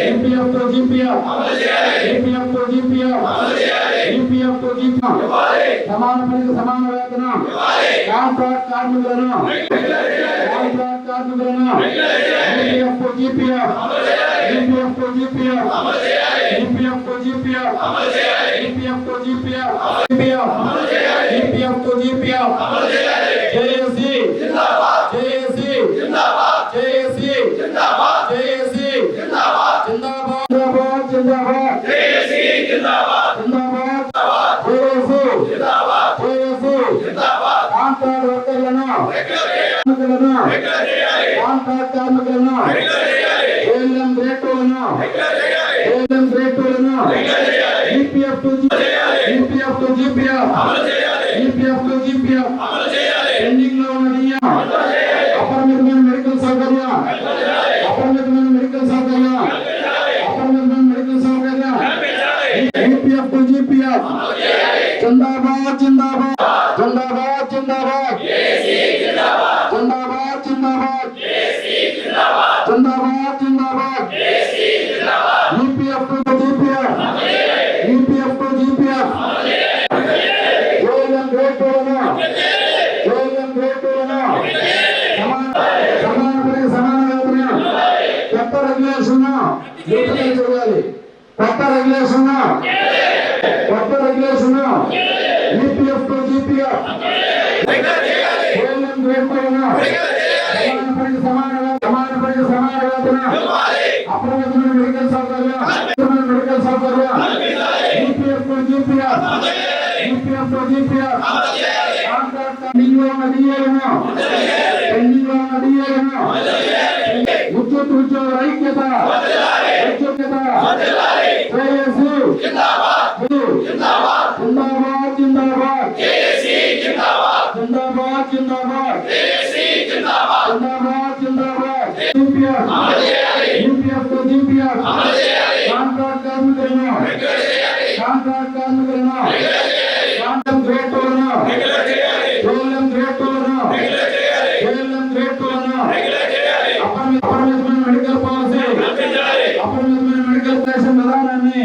జీపీఎఫ్తో GPF ఈపీఎఫ్తో GPF ఈపీఎఫ్తో GPF సమాన పనికి సమాన వేతనం కాంట్రాక్ట్ కార్మికులను కాంట్రాక్ట్ కార్మికులను ఈపీఎఫ్తో జీపీఎఫ్ ఈపీఎఫ్తో జీపీఎఫ్ ఈపీఎఫ్తో జీపీఎఫ్ ఈపీఎఫ్తో GPF EPF ఈపీఎఫ్తో GPF JAC JAC JAC JAC జిందాబాద్ జిందాబాద్ జిందాబాద్ జేఏసీ జిందాబాద్ జేఏసీ జేఏసీ కాంట్రాక్ట్ వర్కర్లను కార్మికులను కాంట్రాక్ట్ కార్మికులను ఏఎల్ఎం గ్రేటులను ALM గ్రేటులను EPF to EPF to GPF EPF to GPF పెండింగ్లో ఉన్న డిఎం అపరిమితమైన మెడికల్ సౌకర్యం అపరిమితమైన మెడికల్ సౌకర్యం అపరిమితమైన మెడికల్ సౌకర్యం యూపీఎఫ్ టు జీపీఎఫ్ జిందాబాద్ జిందాబాద్ జిందాబాద్. జిందాబాద్ జిందాబాద్. జిందాబాద్ జిందాబాద్. జిందాబాద్ జిందాబాద్. కొత్త రెగ్యులేషన్ కొత్త రెగ్యులేషన్ ఈపీఎఫ్ టు జీపీఎఫ్ అప్రమేయమైన మెడికల్ సౌకర్య medical సౌకర్య EPF to GPF EPF to GPF నియోన నియోన నియోన నియోన విద్యుత్ ఉద్యోగ ఐక్యత ఐక్యత కాంట్రాక్ట్ కార్మికులను ప్రాంతం గ్రేటర్లను కేవలం గ్రేటర్లను కేవలం గ్రేటర్లను అపరిమితమైన మెడికల్ పాలసీ అపరిమితమైన మెడికల్ దేశం విధానాన్ని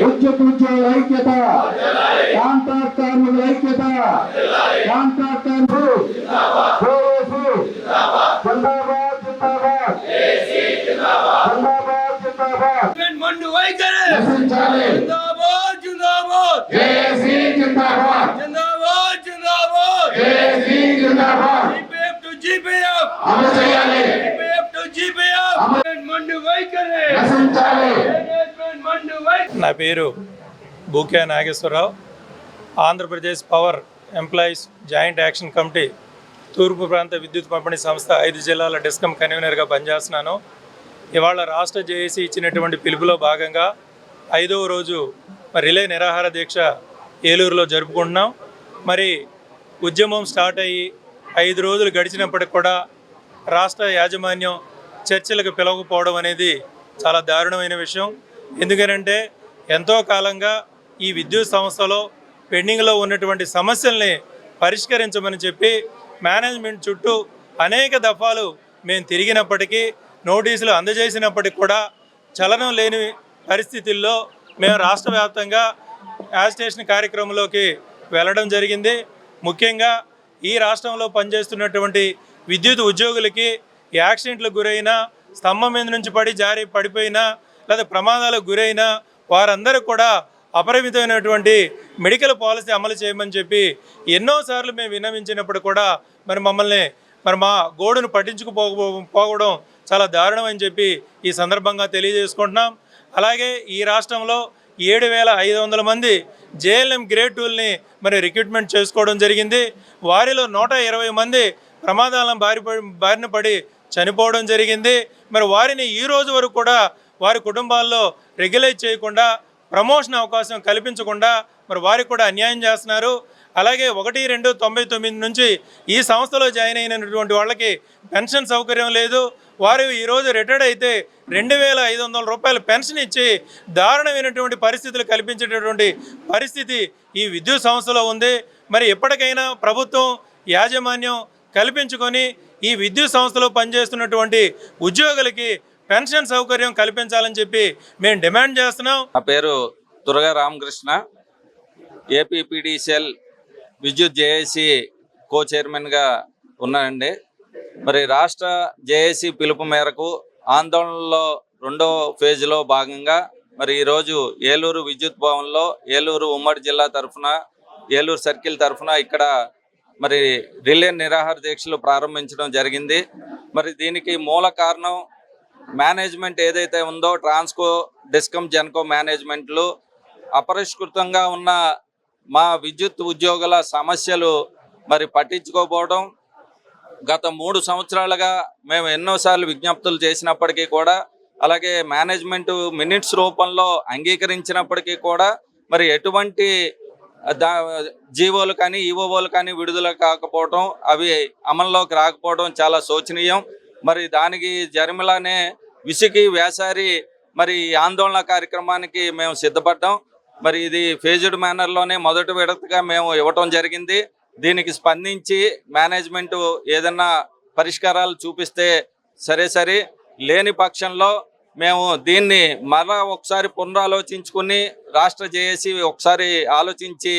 ఉద్యోగ ఉద్యోగుల ఐక్యత కాంట్రాక్ట్ కార్మికుల ఐక్యత కాంట్రాక్ట్ కార్మికులు జిందాబాద్ జిందాబాద్. జిందాబాద్ మండు వైఖరి. నశించాలి జిందాబాద్ జిందాబాద్. జిందాబాద్. జిందాబాద్ జిందాబాద్. JAC Zindabad. GPF to GPF. అమలు చేయాలి. GPF to GPF. మండు వైఖరి. నశించాలి. వైఖరి. నా పేరు Buke Nageswararao. Andhra Pradesh power employees joint action committee తూర్పు ప్రాంత విద్యుత్ పంపిణీ సంస్థ ఐదు జిల్లాల డిస్కమ్ కన్వీనర్గా పనిచేస్తున్నాను. ఇవాళ రాష్ట్ర జేఏసీ ఇచ్చినటువంటి పిలుపులో భాగంగా ఐదవ రోజు మరి రిలే నిరాహార దీక్ష ఏలూరులో జరుపుకుంటున్నాం. మరి ఉద్యమం స్టార్ట్ అయ్యి ఐదు రోజులు గడిచినప్పటికి కూడా రాష్ట్ర యాజమాన్యం చర్చలకు పిలవకపోవడం అనేది చాలా దారుణమైన విషయం. ఎందుకనంటే ఎంతో కాలంగా ఈ విద్యుత్ సంస్థలో పెండింగ్లో ఉన్నటువంటి సమస్యల్ని పరిష్కరించమని చెప్పి మేనేజ్మెంట్ చుట్టూ అనేక దఫాలు మేము తిరిగినప్పటికీ నోటీసులు అందజేసినప్పటికి కూడా చలనం లేని పరిస్థితుల్లో మేము రాష్ట్ర వ్యాప్తంగా యాజిటేషన్ కార్యక్రమంలోకి వెళ్ళడం జరిగింది. ముఖ్యంగా ఈ రాష్ట్రంలో పనిచేస్తున్నటువంటి విద్యుత్ ఉద్యోగులకి యాక్సిడెంట్లకు గురైన స్తంభం మీద నుంచి పడి జారి పడిపోయినా లేదా ప్రమాదాలకు గురైనా వారందరూ కూడా అపరిమితమైనటువంటి మెడికల్ పాలసీ అమలు చేయమని చెప్పి ఎన్నోసార్లు మేము విన్నవించినప్పుడు కూడా మరి మమ్మల్ని మరి మా గోడును పట్టించుకుపో పోవడం చాలా దారుణం అని చెప్పి ఈ సందర్భంగా తెలియజేసుకుంటున్నాం. అలాగే ఈ రాష్ట్రంలో ఏడు వేల ఐదు వందల మంది జేఎల్ఎం గ్రేడ్ టూల్ని మరి రిక్రూట్మెంట్ చేసుకోవడం జరిగింది. వారిలో నూట ఇరవై మంది ప్రమాదాలను బారి బారిన పడి చనిపోవడం జరిగింది. మరి వారిని ఈ రోజు వరకు కూడా వారి కుటుంబాల్లో రెగ్యులైజ్ చేయకుండా ప్రమోషన్ అవకాశం కల్పించకుండా మరి వారికి కూడా అన్యాయం చేస్తున్నారు. అలాగే ఒకటి రెండు తొంభై తొమ్మిది నుంచి ఈ సంస్థలో జాయిన్ అయినటువంటి వాళ్ళకి పెన్షన్ సౌకర్యం లేదు. వారు ఈరోజు రిటైర్డ్ అయితే రెండు వేల ఐదు వందల రూపాయలు పెన్షన్ ఇచ్చి దారుణమైనటువంటి పరిస్థితులు కల్పించేటటువంటి పరిస్థితి ఈ విద్యుత్ సంస్థలో ఉంది. మరి ఎప్పటికైనా ప్రభుత్వం యాజమాన్యం కల్పించుకొని ఈ విద్యుత్ సంస్థలో పనిచేస్తున్నటువంటి ఉద్యోగులకి పెన్షన్ సౌకర్యం కల్పించాలని చెప్పి మేము డిమాండ్ చేస్తున్నాం. నా పేరు దుర్గా రామకృష్ణ. ఏపీపీడీసీఎల్ విద్యుత్ జేఏసీ కో చైర్మన్గా ఉన్నానండి. మరి రాష్ట్ర జేఏసీ పిలుపు మేరకు ఆందోళనలో రెండో ఫేజ్లో భాగంగా మరి ఈరోజు ఏలూరు విద్యుత్ భవన్లో ఏలూరు ఉమ్మడి జిల్లా తరఫున ఏలూరు సర్కిల్ తరఫున ఇక్కడ మరి రిలే నిరాహార దీక్షలు ప్రారంభించడం జరిగింది. మరి దీనికి మూల కారణం మేనేజ్మెంట్ ఏదైతే ఉందో ట్రాన్స్కో డిస్కమ్ జెన్కో మేనేజ్మెంట్లు అపరిష్కృతంగా ఉన్న మా విద్యుత్ ఉద్యోగుల సమస్యలు మరి పట్టించుకోపోవడం గత మూడు సంవత్సరాలుగా మేము ఎన్నోసార్లు విజ్ఞప్తులు చేసినప్పటికీ కూడా అలాగే మేనేజ్మెంట్ మినిట్స్ రూపంలో అంగీకరించినప్పటికీ కూడా మరి ఎటువంటి దా జీవోలు కానీ ఈవోవోలు కానీ విడుదల కాకపోవడం అవి అమల్లోకి రాకపోవడం చాలా శోచనీయం. మరి దానికి జరిమిలానే విసికి వేసారి మరి ఆందోళన కార్యక్రమానికి మేము సిద్ధపడ్డాం. మరి ఇది ఫేజ్డ్ మేనర్లోనే మొదటి విడతగా మేము ఇవ్వటం జరిగింది. దీనికి స్పందించి మేనేజ్మెంట్ ఏదన్నా పరిష్కారాలు చూపిస్తే సరే సరే. లేని పక్షంలో మేము దీన్ని మరలా ఒకసారి పునరాలోచించుకుని రాష్ట్ర జేఏసీ ఒకసారి ఆలోచించి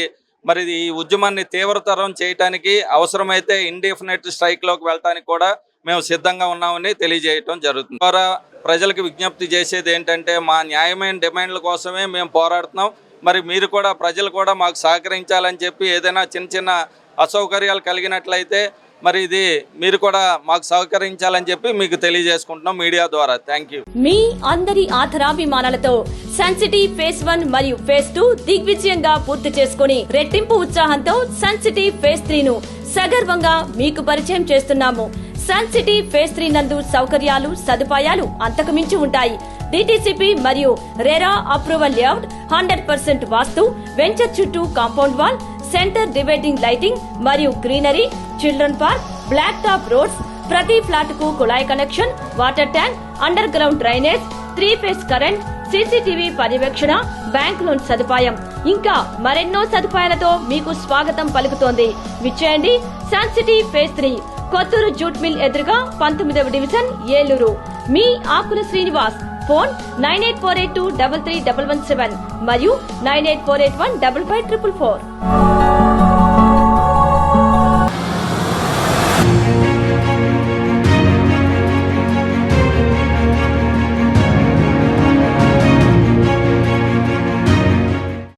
మరి ఈ ఉద్యమాన్ని తీవ్రతరం చేయటానికి అవసరమైతే ఇండిఫినెట్ స్ట్రైక్లోకి వెళ్ళటానికి కూడా మేము సిద్ధంగా ఉన్నామని తెలియజేయటం జరుగుతుంది. ద్వారా ప్రజలకు విజ్ఞప్తి చేసేది ఏంటంటే మా న్యాయమైన డిమాండ్ల కోసమే మేము పోరాడుతున్నాం. మరి మీరు కూడా ప్రజలు కూడా మాకు సహకరించాలని చెప్పి ఏదైనా చిన్న చిన్న అసౌకర్యాలు కలిగినట్లయితే మరి ఇది మీరు కూడా మాకు సహకరించాలని చెప్పి మీకు తెలియజేసుకుంటున్నాం మీడియా ద్వారా. థ్యాంక్ యూ మీ అందరి ఆధారాభిమానాలతో సెన్సిటీ ఫేస్ వన్ మరియు ఫేస్ టూ దిగ్విజయంగా పూర్తి చేసుకుని రెట్టింపు ఉత్సాహంతో సెన్సిటీ ఫేస్ త్రీ ను సగర్వంగా మీకు పరిచయం చేస్తున్నాము. సన్ సిటీ ఫేస్ త్రీ నందు సౌకర్యాలు సదుపాయాలు అంతకుమించి ఉంటాయి. డిటిసిపి మరియు RERA approval layout hundred percent vastu venture చుట్టూ compound wall centre dividing lighting మరియు greenery children park black top roads ప్రతి ఫ్లాట్కు కుళాయి connection water tank underground drainage three phase current CCTV పర్యవేక్షణ బ్యాంక్ లోన్ సదుపాయం. ఇంకా మరెన్నో సదుపాయాలతో మీకు స్వాగతం పలుకుతోంది. విచ్చేయండి Sun City phase three. Kothuru jute mill ఎదురుగా పంతొమ్మిదవ డివిజన్ ఏలూరు. మీ Akula Srinivas. Phone nine eight four eight two double three double one seven మరియు nine eight four eight one double five triple four.